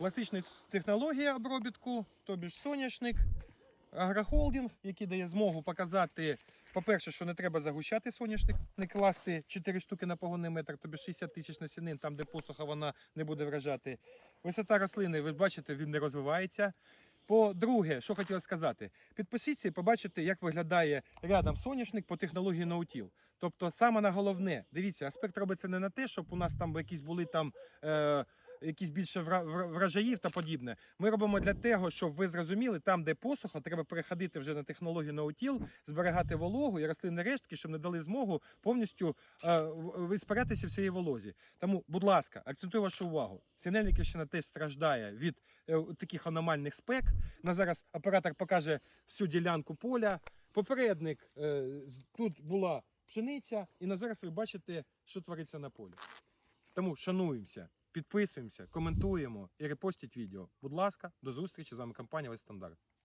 Класична технологія обробітку, тобі ж соняшник, агрохолдинг, який дає змогу показати, по-перше, що не треба загущати соняшник, не класти 4 штуки на погонний метр, тобі 60 тисяч насінин, там, де посуха вона не буде вражати. Висота рослини, ви бачите, він не розвивається. По-друге, що хотіла сказати, підпишіться і побачите, як виглядає рядом соняшник по технології ноутіл. Тобто, саме на головне, дивіться, аспект робиться не на те, щоб у нас там якісь були там. Е- Якісь більше вра- вра- врожаїв та подібне. Ми робимо для того, щоб ви зрозуміли, там, де посуха, треба переходити вже на технологію ноутіл, зберігати вологу і рослинні рештки, щоб не дали змогу повністю е, в- в цій волозі. Тому, будь ласка, акцентую вашу увагу. Сінельниківщина теж страждає від е, таких аномальних спек. На зараз оператор покаже всю ділянку поля. Попередник е, тут була пшениця, і на зараз ви бачите, що твориться на полі. Тому шануємося, підписуємося, коментуємо і репостіть відео. Будь ласка, до зустрічі з вами компанія Весь Стандарт.